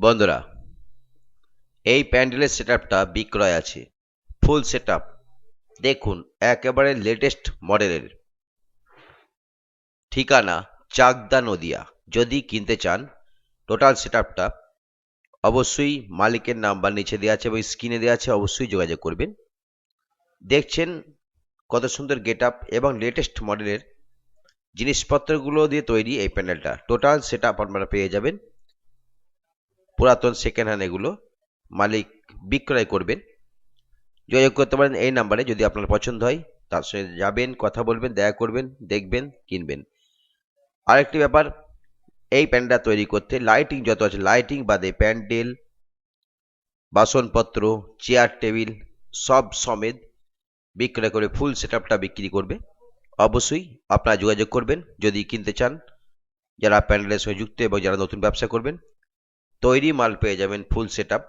বন্ধুরা, এই প্যান্ডেলের সেটআপটা বিক্রয় আছে। ফুল সেটআপ দেখুন, একেবারে লেটেস্ট মডেলের ঠিকানা চাকদা নদিয়া। যদি কিনতে চান টোটাল সেটআপটা অবশ্যই মালিকের নাম্বার নিচে দেওয়া আছে এবং স্ক্রিনে দেওয়া আছে, অবশ্যই যোগাযোগ করবেন। দেখছেন কত সুন্দর গেট আপ এবং লেটেস্ট মডেলের জিনিসপত্রগুলো দিয়ে তৈরি এই প্যান্ডেলটা। টোটাল সেট আপ আপনারা পেয়ে যাবেন। পুরাতন সেকেন্ড হ্যান্ড এগুলো মালিক বিক্রয় করবেন। যোগাযোগ করতে পারেন এই নাম্বারে, যদি আপনার পছন্দ হয়, তার সঙ্গে যাবেন, কথা বলবেন, দেখা করবেন, দেখবেন, কিনবেন। আরেকটি ব্যাপার, এই প্যান্ডেলটা তৈরি করতে লাইটিং যত আছে লাইটিং বাদে প্যান্ডেল, বাসনপত্র চেয়ার টেবিল সব সমেত বিক্রয় করে ফুল সেটআপটা বিক্রি করবে। অবশ্যই আপনারা যোগাযোগ করবেন, যদি কিনতে চান, যারা প্যান্ডেলের সঙ্গে যুক্ত এবং যারা নতুন ব্যবসা করবেন তৈরি মাল পেয়ে যাবেন ফুল সেটআপ।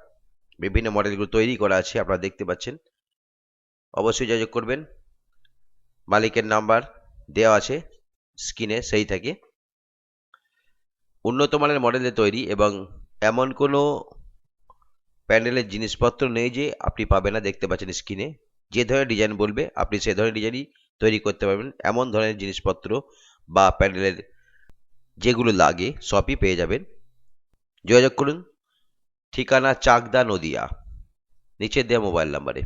বিভিন্ন মডেলগুলো তৈরি করা আছে, আপনারা দেখতে পাচ্ছেন। অবশ্যই যোগাযোগ করবেন। মালিকের নাম্বার দেওয়া আছে স্ক্রিনে, সেই থাকে। উন্নত মানের মডেলে তৈরি এবং এমন কোনো প্যান্ডেলের জিনিসপত্র নেই যে আপনি পাবেন না, দেখতে পাচ্ছেন স্ক্রিনে। যে ধরনের ডিজাইন বলবে, আপনি সে ধরনের ডিজাইনই তৈরি করতে পারবেন। এমন ধরনের জিনিসপত্র বা প্যান্ডেলের যেগুলো লাগে, সবই পেয়ে যাবেন। যোগাযোগ করুন। ঠিকানা চাকদা নদিয়া। নিচে দেওয়া মোবাইল নাম্বারে।